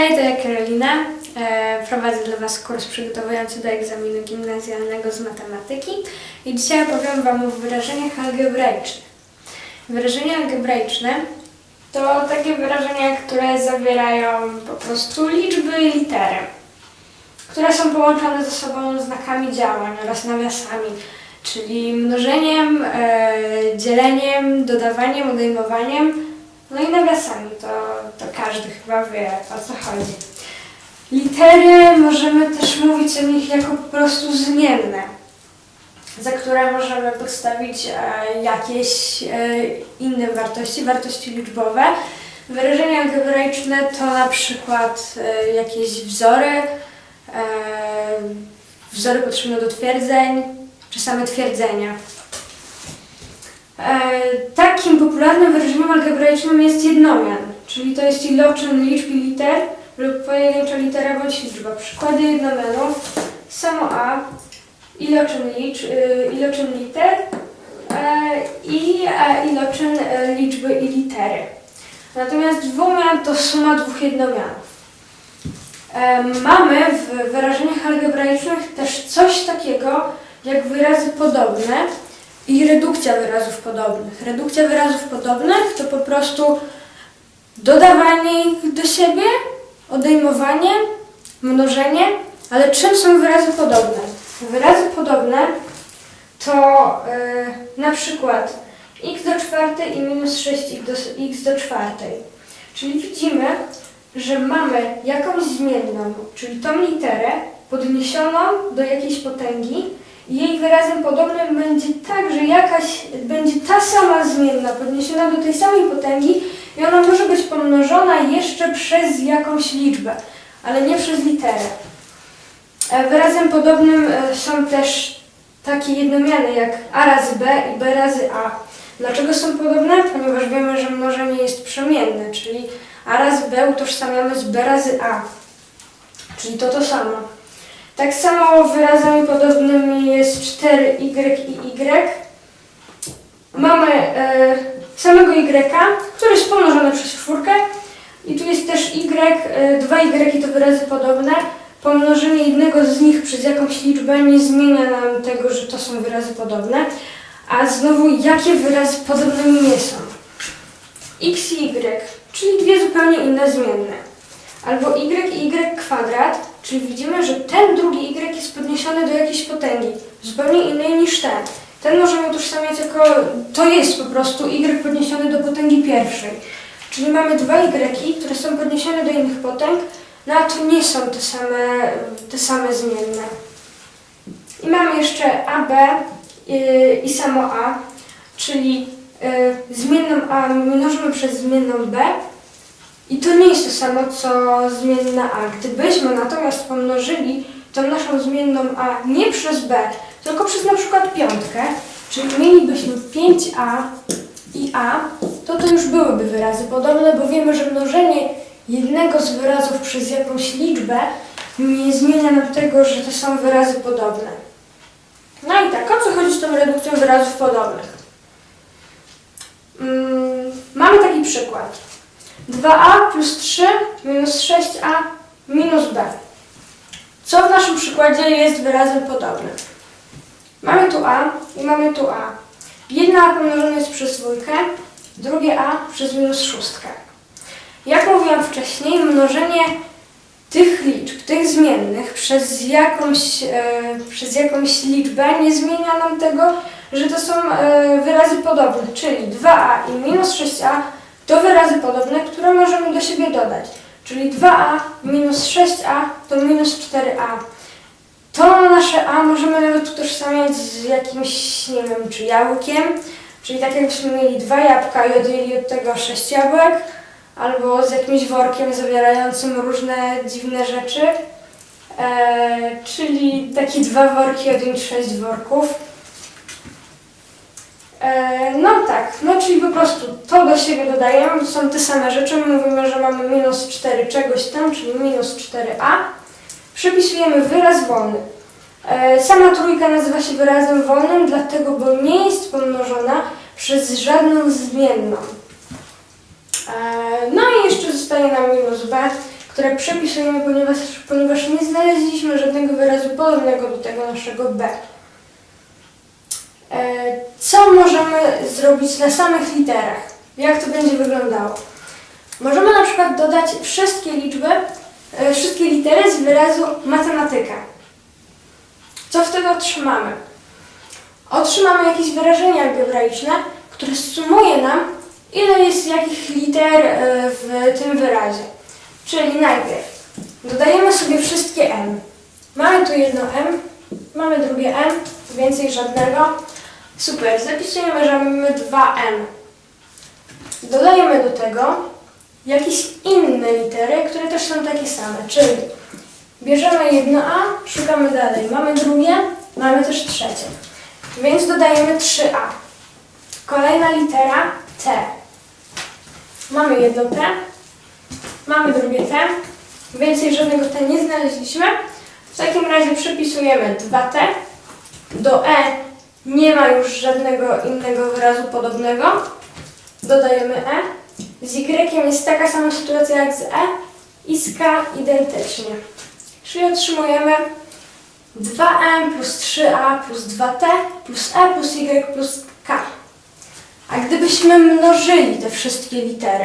Hej, to ja Karolina. E, prowadzę dla Was kurs przygotowujący do egzaminu gimnazjalnego z matematyki i dzisiaj opowiem Wam o wyrażeniach algebraicznych. Wyrażenia algebraiczne to takie wyrażenia, które zawierają po prostu liczby i litery, które są połączone ze sobą znakami działań oraz nawiasami, czyli mnożeniem, e, dzieleniem, dodawaniem, odejmowaniem, no i nawiasami, to, to każdy chyba wie o co chodzi. Litery możemy też mówić o nich jako po prostu zmienne, za które możemy podstawić e, jakieś e, inne wartości, wartości liczbowe. Wyrażenia algebraiczne to na przykład e, jakieś wzory, wzory potrzebne do twierdzeń, czy same twierdzenia. E, takim popularnym wyrażeniem algebraicznym jest jednomian, czyli to jest iloczyn liczb i liter lub pojedyncza litera bądź liczba. Przykłady jednomianów samo a, iloczyn, licz, y, iloczyn liter e, i e, iloczyn e, liczby i litery. Natomiast dwumian to suma dwóch jednomianów. E, Mamy w wyrażeniach algebraicznych też coś takiego jak wyrazy podobne, i redukcja wyrazów podobnych. Redukcja wyrazów podobnych to po prostu dodawanie ich do siebie, odejmowanie, mnożenie, ale czym są wyrazy podobne? Wyrazy podobne to yy, na przykład x do czwartej i minus 6x do, x do czwartej. Czyli widzimy, że mamy jakąś zmienną, czyli tą literę podniesioną do jakiejś potęgi jej wyrazem podobnym będzie tak, że jakaś będzie ta sama zmienna podniesiona do tej samej potęgi i ona może być pomnożona jeszcze przez jakąś liczbę, ale nie przez literę. E, Wyrazem podobnym e, są też takie jednomiany jak a razy b i b razy a. Dlaczego są podobne? Ponieważ wiemy, że mnożenie jest przemienne, czyli a razy b utożsamiamy z b razy a, czyli to to samo. Tak samo wyrazami podobnymi jest 4y i y. Mamy e, samego y, który jest pomnożony przez czwórkę i tu jest też y, e, dwa y to wyrazy podobne. Pomnożenie jednego z nich przez jakąś liczbę nie zmienia nam tego, że to są wyrazy podobne. A znowu, jakie wyrazy podobnymi nie są? x i y, czyli dwie zupełnie inne zmienne. Albo y i y kwadrat, czyli widzimy, że ten drugi y jest podniesiony do jakiejś potęgi, zupełnie innej niż ten. Ten możemy utożsamiać jako, to jest po prostu y podniesiony do potęgi pierwszej. Czyli mamy dwa y, które są podniesione do innych potęg, no a to nie są te same, te same zmienne. I mamy jeszcze AB y, i samo A, czyli y, zmienną A mnożymy przez zmienną B, i to nie jest to samo, co zmienna a. Gdybyśmy natomiast pomnożyli tą naszą zmienną a nie przez b, tylko przez na przykład piątkę, czyli mielibyśmy 5a i a, to to już byłyby wyrazy podobne, bo wiemy, że mnożenie jednego z wyrazów przez jakąś liczbę nie zmienia nam tego, że to są wyrazy podobne. No i tak, o co chodzi z tą redukcją wyrazów podobnych? Mm, mamy taki przykład. 2a plus 3 minus 6a minus b. Co w naszym przykładzie jest wyrazem podobnym? Mamy tu a i mamy tu a. Jedna a pomnożone jest przez dwójkę, drugie a przez minus szóstkę. Jak mówiłam wcześniej, mnożenie tych liczb, tych zmiennych przez jakąś, e, przez jakąś liczbę nie zmienia nam tego, że to są e, wyrazy podobne, czyli 2a i minus 6a to wyrazy podobne, które możemy do siebie dodać. Czyli 2a minus 6a to minus 4a. To nasze a możemy nawet utożsamiać z jakimś, nie wiem, czy jabłkiem, czyli tak jakbyśmy mieli dwa jabłka i odjęli od tego sześć jabłek, albo z jakimś workiem zawierającym różne dziwne rzeczy, e, czyli takie dwa worki odjąć sześć worków. E, no tak, no czyli po prostu to do siebie dodajemy, są te same rzeczy, mówimy, że mamy minus 4 czegoś tam, czyli minus 4a. Przypisujemy wyraz wolny. E, sama trójka nazywa się wyrazem wolnym, dlatego, bo nie jest pomnożona przez żadną zmienną. E, no i jeszcze zostaje nam minus b, które przepisujemy, ponieważ, ponieważ nie znaleźliśmy żadnego wyrazu podobnego do tego naszego B. E, Co możemy zrobić na samych literach? Jak to będzie wyglądało? Możemy na przykład dodać wszystkie liczby, e, wszystkie litery z wyrazu matematyka. Co wtedy otrzymamy? Otrzymamy jakieś wyrażenie algebraiczne, które sumuje nam, ile jest jakich liter e, w tym wyrazie. Czyli najpierw dodajemy sobie wszystkie m. Mamy tu jedno m, mamy drugie m, więcej żadnego. Super, zapisujemy, że mamy 2m. Dodajemy do tego jakieś inne litery, które też są takie same, czyli bierzemy jedno A, szukamy dalej. Mamy drugie, mamy też trzecie. Więc dodajemy 3A. Kolejna litera T. Mamy jedno T, mamy drugie T, więcej żadnego T nie znaleźliśmy. W takim razie przypisujemy 2T. Do E nie ma już żadnego innego wyrazu podobnego. Dodajemy E. Z Y jest taka sama sytuacja jak z E i z K identycznie. Czyli otrzymujemy 2m plus 3a plus 2t plus e plus y plus k. A gdybyśmy mnożyli te wszystkie litery,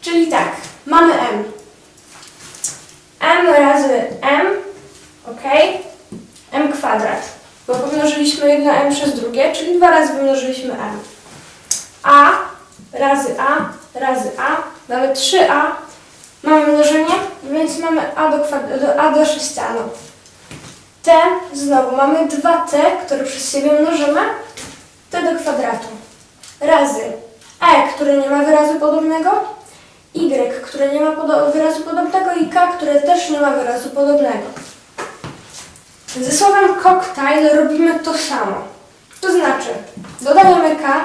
czyli tak, mamy m. m razy m, ok, m kwadrat, bo pomnożyliśmy jedno m przez drugie, czyli dwa razy wymnożyliśmy m. a razy a razy a, mamy 3a Mamy mnożenie, więc mamy a do, do, a do sześcianu. T, znowu mamy 2t, które przez siebie mnożymy, t do kwadratu. Razy e, które nie ma wyrazu podobnego, y, które nie ma wyrazu podobnego i k, które też nie ma wyrazu podobnego. Ze słowem cocktail robimy to samo. To znaczy, dodajemy k,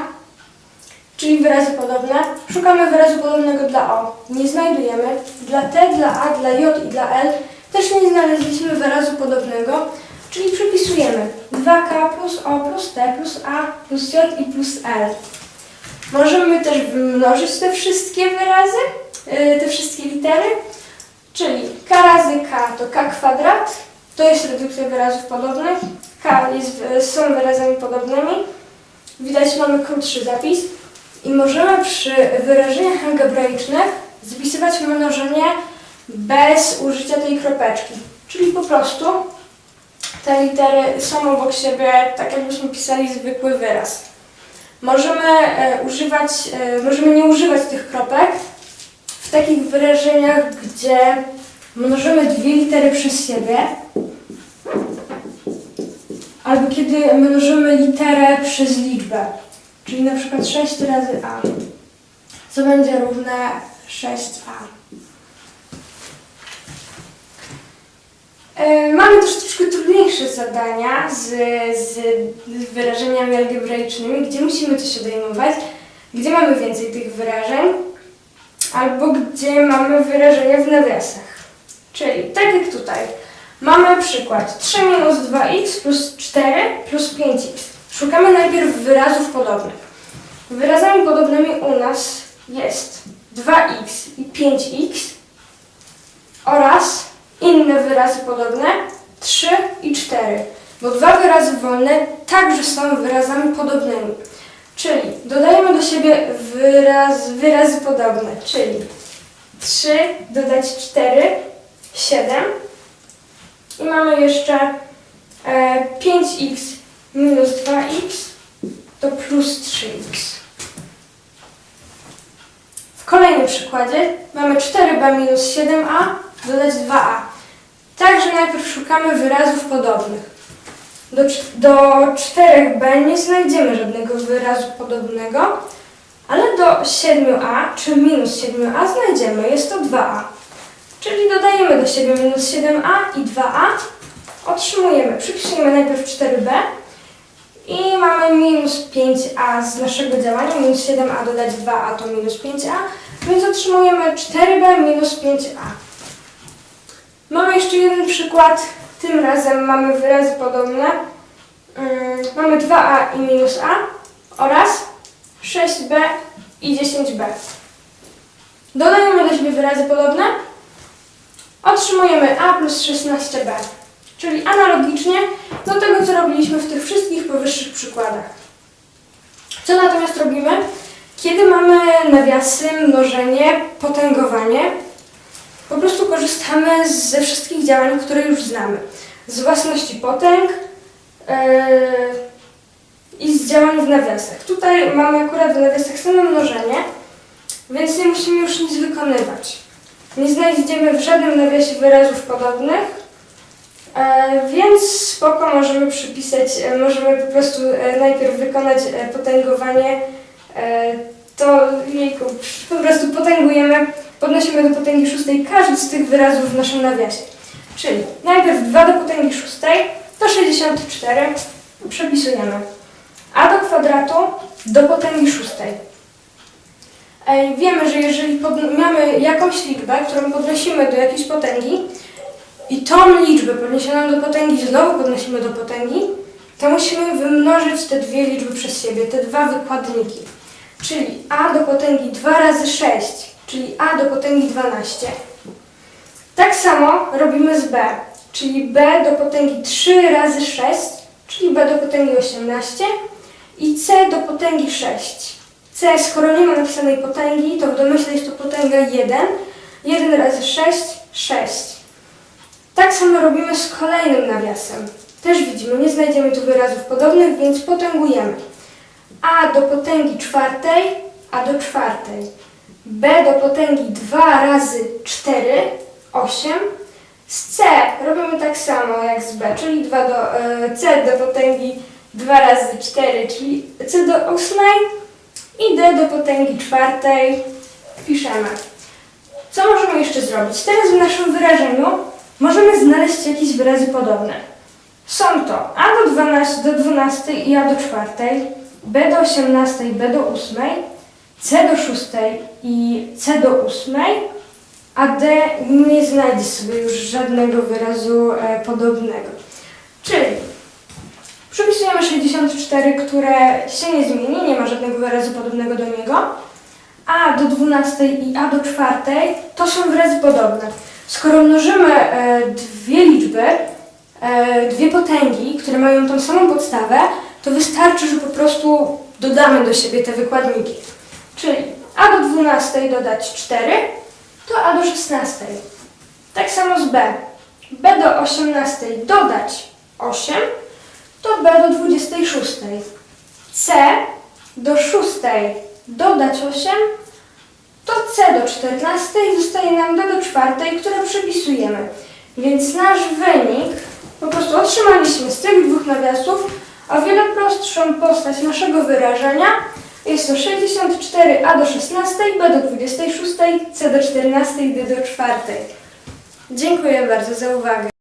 czyli wyrazy podobne. Szukamy wyrazu podobnego dla O. Nie znajdujemy. Dla T, dla A, dla J i dla L też nie znaleźliśmy wyrazu podobnego, czyli przypisujemy 2K plus O plus T plus A plus J i plus L. Możemy też wymnożyć te wszystkie wyrazy, yy, te wszystkie litery, czyli K razy K to K kwadrat, to jest redukcja wyrazów podobnych, K jest, są wyrazami podobnymi. Widać, mamy krótszy zapis. I możemy przy wyrażeniach algebraicznych zapisywać mnożenie bez użycia tej kropeczki. Czyli po prostu te litery są obok siebie, tak jakbyśmy pisali zwykły wyraz. Możemy e, używać, e, możemy nie używać tych kropek w takich wyrażeniach, gdzie mnożymy dwie litery przez siebie, albo kiedy mnożymy literę przez liczbę. Czyli na przykład 6 razy a, co będzie równe 6a. E, Mamy też troszkę trudniejsze zadania z, z, z wyrażeniami algebraicznymi, gdzie musimy coś odejmować, gdzie mamy więcej tych wyrażeń, albo gdzie mamy wyrażenia w nawiasach. Czyli tak jak tutaj, mamy przykład 3 minus 2x plus 4 plus 5x. Szukamy najpierw wyrazów podobnych. Wyrazami podobnymi u nas jest 2x i 5x oraz inne wyrazy podobne 3 i 4, bo dwa wyrazy wolne także są wyrazami podobnymi. Czyli dodajemy do siebie wyraz, wyrazy podobne, czyli 3 dodać 4, 7 i mamy jeszcze e, 5x minus 2x to plus 3x. W kolejnym przykładzie mamy 4b minus 7a dodać 2a. Także najpierw szukamy wyrazów podobnych. Do, do 4b nie znajdziemy żadnego wyrazu podobnego, ale do 7a czy minus 7a znajdziemy, jest to 2a. Czyli dodajemy do siebie minus 7a i 2a, otrzymujemy, przypisujemy najpierw 4b, i mamy minus 5a z naszego działania, minus 7a dodać 2a to minus 5a, więc otrzymujemy 4b minus 5a. Mamy jeszcze jeden przykład, tym razem mamy wyrazy podobne. Ym, mamy 2a i minus a oraz 6b i 10b. dodajemy do siebie wyrazy podobne, otrzymujemy a plus 16b. Czyli analogicznie do tego, co robiliśmy w tych wszystkich powyższych przykładach. Co natomiast robimy? Kiedy mamy nawiasy, mnożenie, potęgowanie, po prostu korzystamy ze wszystkich działań, które już znamy. Z własności potęg yy, i z działań w nawiasach. Tutaj mamy akurat w nawiasach same mnożenie, więc nie musimy już nic wykonywać. Nie znajdziemy w żadnym nawiasie wyrazów podobnych, E, więc spoko możemy przypisać, e, możemy po prostu e, najpierw wykonać potęgowanie, to jejku, po prostu potęgujemy, podnosimy do potęgi szóstej każdy z tych wyrazów w naszym nawiasie. Czyli najpierw 2 do potęgi szóstej to 64, przepisujemy. a do kwadratu do potęgi szóstej. Wiemy, że jeżeli mamy jakąś liczbę, którą podnosimy do jakiejś potęgi, i tą liczbę podniesioną do potęgi znowu podnosimy do potęgi, to musimy wymnożyć te dwie liczby przez siebie, te dwa wykładniki. Czyli a do potęgi 2 razy 6, czyli a do potęgi 12. Tak samo robimy z b, czyli b do potęgi 3 razy 6, czyli b do potęgi 18 i c do potęgi 6. c, skoro nie ma napisanej potęgi, to w domyśle jest to potęga 1. 1 razy 6, 6. Tak samo robimy z kolejnym nawiasem. Też widzimy, nie znajdziemy tu wyrazów podobnych, więc potęgujemy. a do potęgi czwartej, a do czwartej. b do potęgi 2 razy 4, 8. Z c robimy tak samo jak z b, czyli 2 do, e, c do potęgi 2 razy 4, czyli c do 8 i d do potęgi czwartej piszemy. Co możemy jeszcze zrobić? Teraz w naszym wyrażeniu możemy znaleźć jakieś wyrazy podobne. Są to a do 12, do 12 i a do 4, b do 18 i b do 8, c do 6 i c do 8, a d nie znajdzie sobie już żadnego wyrazu e, podobnego. Czyli przypisujemy 64, które się nie zmieni, nie ma żadnego wyrazu podobnego do niego. A do 12 i A do 4 to są wyrazy podobne. Skoro mnożymy e, dwie liczby, e, dwie potęgi, które mają tą samą podstawę, to wystarczy, że po prostu dodamy do siebie te wykładniki. Czyli A do 12 dodać 4, to A do 16. Tak samo z B. B do 18 dodać 8, to B do 26. C do 6 dodać 8, to C do 14 zostaje nam D do 4, które przepisujemy. Więc nasz wynik po prostu otrzymaliśmy z tych dwóch nawiasów o wiele prostszą postać naszego wyrażenia. Jest to 64A do 16, B do 26, C do 14 i D do 4. Dziękuję bardzo za uwagę.